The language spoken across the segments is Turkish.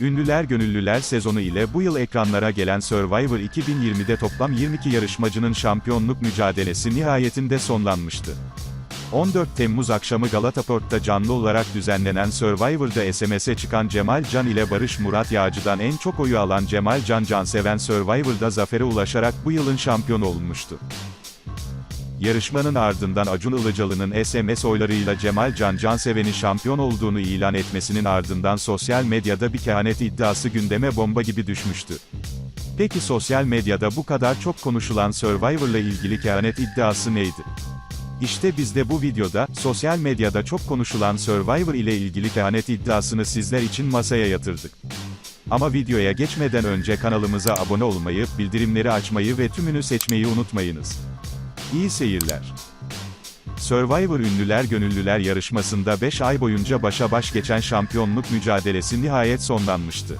Ünlüler Gönüllüler sezonu ile bu yıl ekranlara gelen Survivor 2020'de toplam 22 yarışmacının şampiyonluk mücadelesi nihayetinde sonlanmıştı. 14 Temmuz akşamı Galataport'ta canlı olarak düzenlenen Survivor'da SMS'e çıkan Cemal Can ile Barış Murat Yağcı'dan en çok oyu alan Cemal Can Canseven Survivor'da zafere ulaşarak bu yılın şampiyonu olmuştu. Yarışmanın ardından Acun Ilıcalı'nın SMS oylarıyla Cemal Can Canseven'in şampiyon olduğunu ilan etmesinin ardından sosyal medyada bir kehanet iddiası gündeme bomba gibi düşmüştü. Peki sosyal medyada bu kadar çok konuşulan Survivor'la ilgili kehanet iddiası neydi? İşte biz de bu videoda, sosyal medyada çok konuşulan Survivor ile ilgili kehanet iddiasını sizler için masaya yatırdık. Ama videoya geçmeden önce kanalımıza abone olmayı, bildirimleri açmayı ve tümünü seçmeyi unutmayınız. İyi seyirler. Survivor Ünlüler Gönüllüler yarışmasında 5 ay boyunca başa baş geçen şampiyonluk mücadelesi nihayet sonlanmıştı.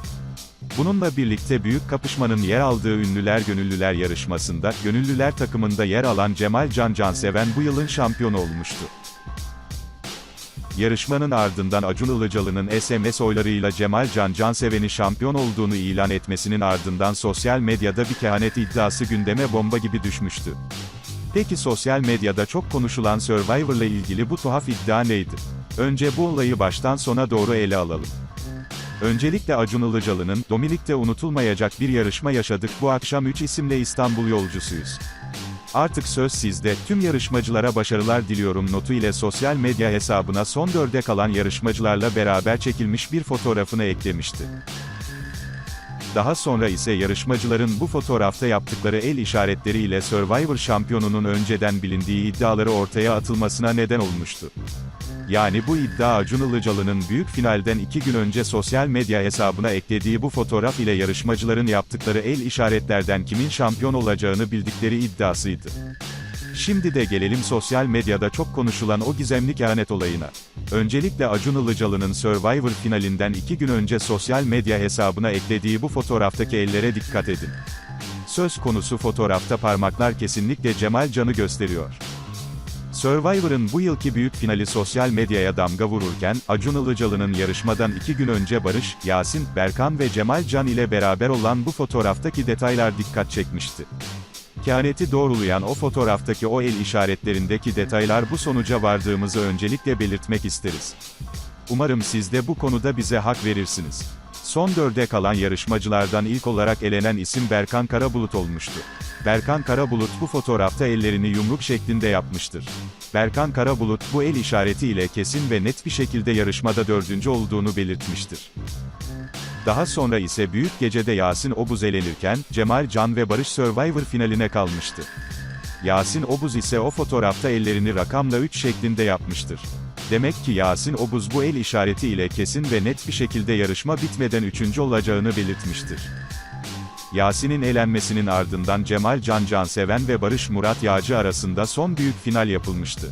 Bununla birlikte büyük kapışmanın yer aldığı Ünlüler Gönüllüler yarışmasında, Gönüllüler takımında yer alan Cemal Can Canseven bu yılın şampiyonu olmuştu. Yarışmanın ardından Acun Ilıcalı'nın SMS oylarıyla Cemal Can Canseven'in şampiyon olduğunu ilan etmesinin ardından sosyal medyada bir kehanet iddiası gündeme bomba gibi düşmüştü. Peki sosyal medyada çok konuşulan Survivor'la ilgili bu tuhaf iddia neydi? Önce bu olayı baştan sona doğru ele alalım. Öncelikle Acun Ilıcalı'nın, Dominik'te unutulmayacak bir yarışma yaşadık bu akşam 3 isimle İstanbul yolcusuyuz. Artık söz sizde, tüm yarışmacılara başarılar diliyorum notu ile sosyal medya hesabına son dörde kalan yarışmacılarla beraber çekilmiş bir fotoğrafını eklemişti. Daha sonra ise yarışmacıların bu fotoğrafta yaptıkları el işaretleriyle Survivor şampiyonunun önceden bilindiği iddiaları ortaya atılmasına neden olmuştu. Yani bu iddia Acun Ilıcalı'nın büyük finalden iki gün önce sosyal medya hesabına eklediği bu fotoğraf ile yarışmacıların yaptıkları el işaretlerden kimin şampiyon olacağını bildikleri iddiasıydı. Şimdi de gelelim sosyal medyada çok konuşulan o gizemli kehanet olayına. Öncelikle Acun Ilıcalı'nın Survivor finalinden iki gün önce sosyal medya hesabına eklediği bu fotoğraftaki ellere dikkat edin. Söz konusu fotoğrafta parmaklar kesinlikle Cemal Can'ı gösteriyor. Survivor'ın bu yılki büyük finali sosyal medyaya damga vururken, Acun Ilıcalı'nın yarışmadan iki gün önce Barış, Yasin, Berkan ve Cemal Can ile beraber olan bu fotoğraftaki detaylar dikkat çekmişti. Kehaneti doğrulayan o fotoğraftaki o el işaretlerindeki detaylar bu sonuca vardığımızı öncelikle belirtmek isteriz. Umarım siz de bu konuda bize hak verirsiniz. Son dörde kalan yarışmacılardan ilk olarak elenen isim Berkan Karabulut olmuştu. Berkan Karabulut bu fotoğrafta ellerini yumruk şeklinde yapmıştır. Berkan Karabulut bu el işareti ile kesin ve net bir şekilde yarışmada dördüncü olduğunu belirtmiştir. Daha sonra ise büyük gecede Yasin Obuz elenirken, Cemal Can ve Barış Survivor finaline kalmıştı. Yasin Obuz ise o fotoğrafta ellerini rakamla 3 şeklinde yapmıştır. Demek ki Yasin Obuz bu el işareti ile kesin ve net bir şekilde yarışma bitmeden üçüncü olacağını belirtmiştir. Yasin'in elenmesinin ardından Cemal Can Canseven ve Barış Murat Yağcı arasında son büyük final yapılmıştı.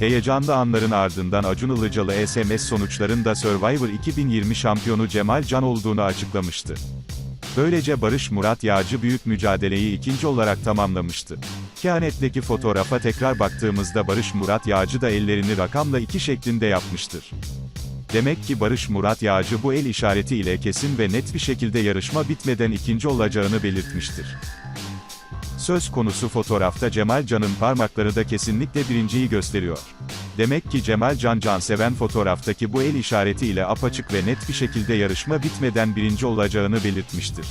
Heyecanlı anların ardından Acun Ilıcalı SMS sonuçlarında Survivor 2020 şampiyonu Cemal Can olduğunu açıklamıştı. Böylece Barış Murat Yağcı büyük mücadeleyi ikinci olarak tamamlamıştı. Kehanetteki fotoğrafa tekrar baktığımızda Barış Murat Yağcı da ellerini rakamla iki şeklinde yapmıştır. Demek ki Barış Murat Yağcı bu el işareti ile kesin ve net bir şekilde yarışma bitmeden ikinci olacağını belirtmiştir. Söz konusu fotoğrafta Cemal Can'ın parmakları da kesinlikle birinciyi gösteriyor. Demek ki Cemal Can Canseven fotoğraftaki bu el işareti ile apaçık ve net bir şekilde yarışma bitmeden birinci olacağını belirtmiştir.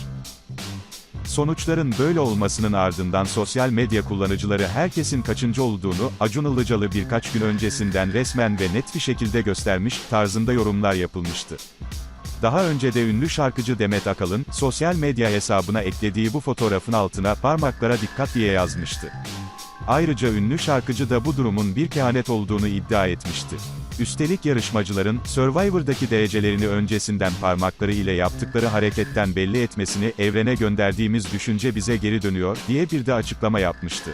Sonuçların böyle olmasının ardından sosyal medya kullanıcıları herkesin kaçıncı olduğunu, Acun Ilıcalı birkaç gün öncesinden resmen ve net bir şekilde göstermiş, tarzında yorumlar yapılmıştı. Daha önce de ünlü şarkıcı Demet Akalın, sosyal medya hesabına eklediği bu fotoğrafın altına parmaklara dikkat diye yazmıştı. Ayrıca ünlü şarkıcı da bu durumun bir kehanet olduğunu iddia etmişti. Üstelik yarışmacıların, Survivor'daki derecelerini öncesinden parmakları ile yaptıkları hareketten belli etmesini, evrene gönderdiğimiz düşünce bize geri dönüyor, diye bir de açıklama yapmıştı.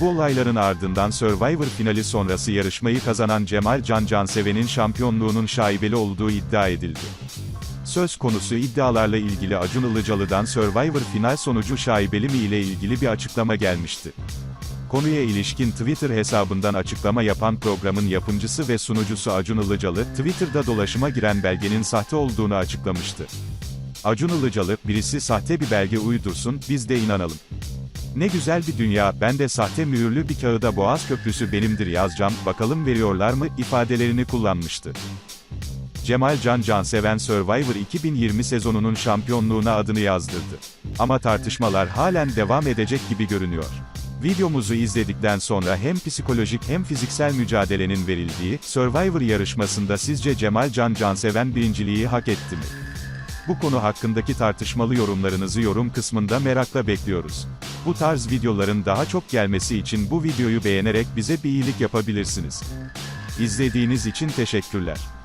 Bu olayların ardından Survivor finali sonrası yarışmayı kazanan Cemal Can Canseven'in şampiyonluğunun şaibeli olduğu iddia edildi. Söz konusu iddialarla ilgili Acun Ilıcalı'dan Survivor final sonucu şaibeli mi ile ilgili bir açıklama gelmişti. Konuya ilişkin Twitter hesabından açıklama yapan programın yapımcısı ve sunucusu Acun Ilıcalı, Twitter'da dolaşıma giren belgenin sahte olduğunu açıklamıştı. Acun Ilıcalı, birisi sahte bir belge uydursun, biz de inanalım. Ne güzel bir dünya, ben de sahte mühürlü bir kağıda Boğaz Köprüsü benimdir yazacağım, bakalım veriyorlar mı, ifadelerini kullanmıştı. Cemal Can Canseven Survivor 2020 sezonunun şampiyonluğuna adını yazdırdı. Ama tartışmalar halen devam edecek gibi görünüyor. Videomuzu izledikten sonra hem psikolojik hem fiziksel mücadelenin verildiği Survivor yarışmasında sizce Cemal Can Canseven birinciliği hak etti mi? Bu konu hakkındaki tartışmalı yorumlarınızı yorum kısmında merakla bekliyoruz. Bu tarz videoların daha çok gelmesi için bu videoyu beğenerek bize bir iyilik yapabilirsiniz. İzlediğiniz için teşekkürler.